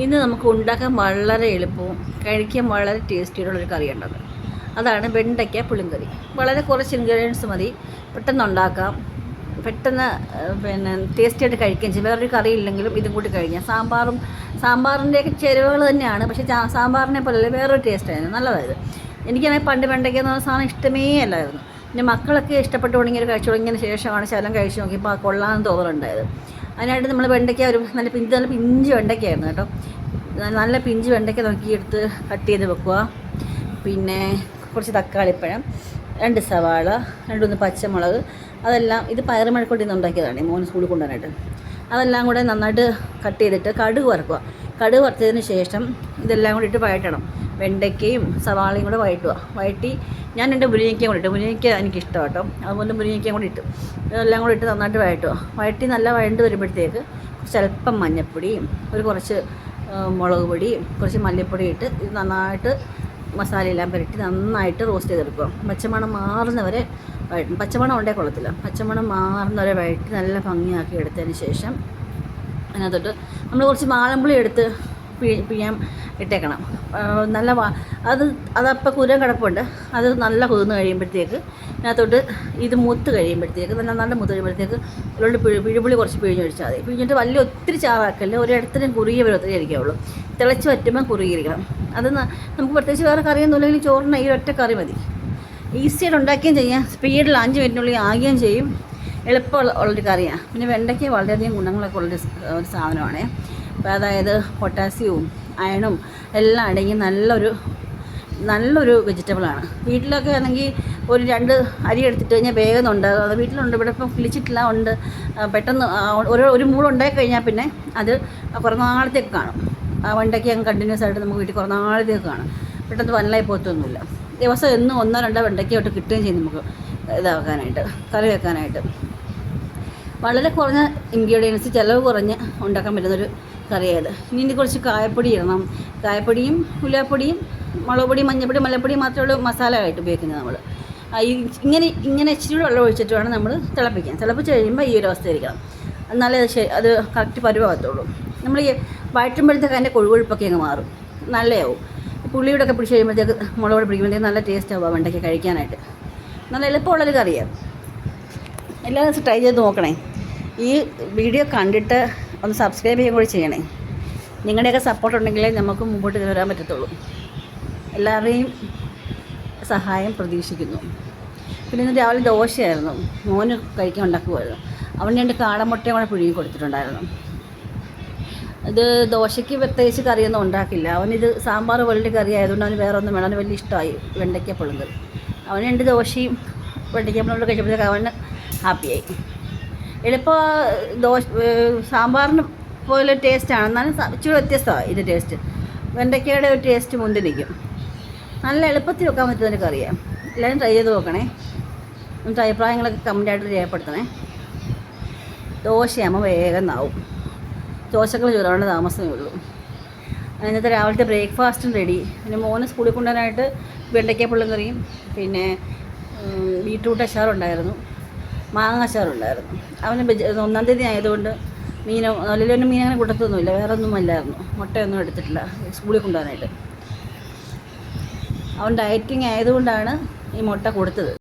ഇന്ന് നമുക്ക് ഉണ്ടാക്കാൻ വളരെ എളുപ്പവും കഴിക്കാൻ വളരെ ടേസ്റ്റിയുള്ളൊരു കറിയുണ്ടത് അതാണ് വെണ്ടയ്ക്ക പുളിങ്കറി. വളരെ കുറച്ച് ഇൻഗ്രീഡിയൻസ് മതി. പെട്ടെന്ന് ഉണ്ടാക്കാം. പെട്ടെന്ന് പിന്നെ ടേസ്റ്റിയായിട്ട് കഴിക്കുകയും ചെയ്യും. വേറൊരു കറി ഇല്ലെങ്കിലും ഇതും കൂടി കഴിഞ്ഞാൽ സാമ്പാറും സാമ്പാറിന്റെയൊക്കെ ചേരുവകൾ തന്നെയാണ്. പക്ഷേ സാമ്പാറിനെ പോലെ വേറൊരു ടേസ്റ്റായിരുന്നു നല്ലതായത് എനിക്കാണെങ്കിൽ പണ്ട് വെണ്ടയ്ക്ക എന്ന് പറഞ്ഞ സാധനം ഇഷ്ടമേ അല്ലായിരുന്നു. പിന്നെ മക്കളൊക്കെ ഇഷ്ടപ്പെട്ട് തുടങ്ങി ഒരു കഴിച്ചു തുടങ്ങിയതിന് ശേഷമാണ് ശകലം കഴിച്ചു നോക്കിയപ്പോൾ കൊള്ളാമെന്ന് തോന്നലുണ്ടായത്. അതിനായിട്ട് നമ്മൾ വെണ്ടയ്ക്ക ഒരു നല്ല പിഞ്ച് നല്ല പിഞ്ച് വെണ്ടയ്ക്കായിരുന്നു കേട്ടോ. നല്ല പിഞ്ച് വെണ്ടയ്ക്ക നോക്കിയെടുത്ത് കട്ട് ചെയ്ത് വെക്കുക പിന്നെ കുറച്ച് തക്കാളിപ്പഴം രണ്ട് സവാള രണ്ടുമൂന്ന് പച്ചമുളക് അതെല്ലാം ഇത് പയറുമഴക്കൊട്ടി നിന്ന് ഉണ്ടാക്കിയതാണ് മോൻ സ്കൂളിൽ കൊണ്ടുവരാനായിട്ട്. അതെല്ലാം കൂടെ നന്നായിട്ട് കട്ട് ചെയ്തിട്ട് കടുക് വറക്കുക. കടുക് വറുത്തതിന് ശേഷം ഇതെല്ലാം കൂടി ഇട്ട് വഴറ്റണം. വെണ്ടയ്ക്കയും സവാളയും കൂടെ വഴറ്റുക. വഴറ്റി ഞാൻ എന്റെ മുരിങ്ങയ്ക്കയും കൂടി ഇട്ടു. മുരിങ്ങയ്ക്ക എനിക്കിഷ്ടം കേട്ടോ അതുപോലെ മുരിങ്ങയ്ക്കയും കൂടി ഇട്ടു. ഇതെല്ലാം കൂടി ഇട്ട് നന്നായിട്ട് വഴറ്റുക. വഴറ്റി നല്ല വഴണ്ട് വരുമ്പോഴത്തേക്ക് കുറച്ച് അല്പം മഞ്ഞൾപ്പൊടിയും ഒരു കുറച്ച് മുളക് പൊടിയും കുറച്ച് മല്ലിപ്പൊടി ഇട്ട് ഇത് നന്നായിട്ട് മസാലയെല്ലാം പുരട്ടി നന്നായിട്ട് റോസ്റ്റ് ചെയ്തെടുക്കുക. പച്ചമണം മാറുന്നവരെ വഴറ്റും. പച്ചമണം ഉണ്ടേ കൊള്ളത്തില്ല. പച്ചമണം മാറുന്നവരെ വഴറ്റി നല്ല ഭംഗിയാക്കി എടുത്തതിന് ശേഷം അതിനകത്തോട്ട് നമ്മൾ കുറച്ച് മാളമ്പുളി എടുത്ത് പിഴിയാൻ ഇട്ടേക്കണം. നല്ല അത് അതപ്പോൾ കുരം കിടപ്പുണ്ട്. അത് നല്ല കുതിർന്ന് കഴിയുമ്പോഴത്തേക്ക് അതിനകത്തോട്ട് ഇത് മുത്ത് കഴിയുമ്പോഴത്തേക്ക് നല്ല നല്ല മുത്ത് കഴിയുമ്പോഴത്തേക്ക് അതിലോട്ട് പിഴി പിഴിപുളി കുറച്ച് പിഴിഞ്ഞൊഴിച്ചാൽ മതി. പിഴിഞ്ഞിട്ട് വലിയ ഒത്തിരി ചാറാക്കല്ല ഒരിടത്തിനും കുറുകിയ വരത്തിൽ ഇരിക്കാവുള്ളൂ തിളച്ച് പറ്റുമ്പോൾ കുറുകിയിരിക്കണം. അത് നമുക്ക് പ്രത്യേകിച്ച് വേറെ കറിയൊന്നുമില്ലെങ്കിൽ ചോറിന് ഈ ഒറ്റ കറി മതി. ഈസിയായിട്ട് ഉണ്ടാക്കുകയും ചെയ്യാം. സ്പീഡിൽ അഞ്ച് മിനിറ്റിനുള്ളിൽ ആകുകയും ചെയ്യും. എളുപ്പമുള്ള ഉള്ളൊരു കറിയാണ്. പിന്നെ വെണ്ടയ്ക്ക് വളരെയധികം ഗുണങ്ങളൊക്കെ ഉള്ളൊരു സാധനമാണ്. അതായത് പൊട്ടാസ്യവും അയണും എല്ലാം അടങ്ങി നല്ലൊരു നല്ലൊരു വെജിറ്റബിളാണ് വീട്ടിലൊക്കെ ആണെങ്കിൽ ഒരു രണ്ട് അരി എടുത്തിട്ട് കഴിഞ്ഞാൽ വേഗം ഉണ്ടാകും അത് വീട്ടിലുണ്ട് ഇവിടെ ഇപ്പം കിളിച്ചിട്ടില്ല ഉണ്ട്. പെട്ടെന്ന് ഒരു ഒരു മൂട് ഉണ്ടായി കഴിഞ്ഞാൽ പിന്നെ അത് കുറേ നാളത്തേക്ക് കാണും. ആ വണ്ടയ്ക്ക് അങ്ങ് കണ്ടിന്യൂസ് ആയിട്ട് നമുക്ക് വീട്ടിൽ കുറേ നാളത്തേക്ക് കാണും. പെട്ടെന്ന് വനലായി പോത്തൊന്നുമില്ല ദിവസം എന്നും ഒന്നോ രണ്ടോ വെണ്ടയ്ക്ക് തൊട്ട് കിട്ടുകയും ചെയ്യും നമുക്ക് ഇതാക്കാനായിട്ട് കറി വെക്കാനായിട്ട്. വളരെ കുറഞ്ഞ ഇൻഗ്രീഡിയൻസ് ചിലവ് കുറഞ്ഞ് ഉണ്ടാക്കാൻ പറ്റുന്നൊരു കറിയായത് ഇനി ഇതിന് കുറച്ച് കായപ്പൊടി ഇടണം. കായപ്പൊടിയും ഉലാപ്പൊടിയും മുളക് പൊടി മഞ്ഞപ്പൊടി മല്ലപ്പൊടി മാത്രമേ ഉള്ളൂ മസാല ആയിട്ട് ഉപയോഗിക്കുന്നത് നമ്മൾ ഇങ്ങനെ ഇങ്ങനെ ഇച്ചിരി വെള്ളം ഒഴിച്ചിട്ട് വേണം നമ്മൾ തിളപ്പിക്കാൻ. തിളപ്പിച്ച് കഴിയുമ്പോൾ ഈ ഒരു അവസ്ഥ ഇരിക്കണം എന്നാലേ അത് ശരി അത് കറക്റ്റ് പരുവാകത്തുള്ളൂ. നമ്മൾ ഈ വഴറ്റുമ്പോഴത്തേക്ക് അതിന്റെ കൊഴുകൊഴുപ്പൊക്കെ അങ്ങ് മാറും. നല്ലതാവും പുള്ളിയുടെ ഒക്കെ പിടിച്ച് കഴിയുമ്പോഴത്തേക്ക് മുളക് പൊടി പിടിക്കുമ്പോഴത്തേക്ക് നല്ല ടേസ്റ്റ് ആവുക വെണ്ടയ്ക്ക് കഴിക്കാനായിട്ട്. നല്ല എളുപ്പമുള്ളൊരു കറിയാണ് എല്ലാവരും ട്രൈ ചെയ്ത് നോക്കണേ. ഈ വീഡിയോ കണ്ടിട്ട് ഒന്ന് സബ്സ്ക്രൈബ് ചെയ്യുക കൂടി ചെയ്യണേ. നിങ്ങളുടെയൊക്കെ സപ്പോർട്ട് ഉണ്ടെങ്കിലേ നമുക്ക് മുമ്പോട്ട് വരാൻ പറ്റത്തുള്ളൂ. എല്ലാവരുടെയും സഹായം പ്രതീക്ഷിക്കുന്നു. പിന്നെ ഇന്ന് രാവിലെ ദോശയായിരുന്നു. മോന് കഴിക്കാൻ ഉണ്ടാക്കുമായിരുന്നു അവൻ രണ്ട് കാടമുട്ടയും കൂടെ പിഴുകി കൊടുത്തിട്ടുണ്ടായിരുന്നു. ഇത് ദോശയ്ക്ക് പ്രത്യേകിച്ച് കറിയൊന്നും ഉണ്ടാക്കില്ല. അവനിത് സാമ്പാർ പോലൊരു കറി ആയതുകൊണ്ട് അവന് വേറെ ഒന്നും വേണം അവന് വലിയ ഇഷ്ടമായി വെണ്ടയ്ക്ക പുളുങ്കറി അവന് രണ്ട് ദോശയും വെണ്ടയ്ക്ക പുളുങ്കറി കഴിച്ചപ്പോഴത്തേക്ക് അവന് ഹാപ്പിയായി എളുപ്പം ദോശ സാമ്പാറിന് പോലെ ടേസ്റ്റാണ് എന്നാലും ഇച്ചിരി വ്യത്യസ്തമാണ് ഇതിന്റെ ടേസ്റ്റ് വെണ്ടയ്ക്കയുടെ ഒരു ടേസ്റ്റ് മുന്നിൽ നിൽക്കും നല്ല എളുപ്പത്തിൽ വെക്കാൻ പറ്റുന്ന ഒരു കറിയാണ് എല്ലാവരും ട്രൈ ചെയ്ത് നോക്കണേ. എന്നിട്ട് അഭിപ്രായങ്ങളൊക്കെ കമന്റായിട്ട് രേഖപ്പെടുത്തണേ. ദോശയാകുമ്പോൾ വേഗം നാവും. ദോശകൾ ചൂടാവേണ്ട താമസമേ ഉള്ളൂ. ഇന്നത്തെ രാവിലത്തെ ബ്രേക്ക്ഫാസ്റ്റും റെഡി പിന്നെ മോന് സ്കൂളിൽ കൊണ്ടുവരാനായിട്ട് വെണ്ടയ്ക്ക പുള്ളുങ്കറിയും പിന്നെ ബീട്രൂട്ട് അച്ചാറുണ്ടായിരുന്നു മാങ്ങ അച്ചാറുണ്ടായിരുന്നു അവന് ഒന്നാം തീയതി ആയതുകൊണ്ട് മീനോ അല്ലെങ്കിൽ മീൻ അങ്ങനെ കൂട്ടത്തൊന്നുമില്ല. വേറെ ഒന്നും അല്ലായിരുന്നു മുട്ടയൊന്നും എടുത്തിട്ടില്ല. സ്കൂളിൽ കൊണ്ടുപോകാനായിട്ട് അവൻ ഡയറ്റിങ് ആയതുകൊണ്ടാണ് ഈ മുട്ട കൊടുത്തത്.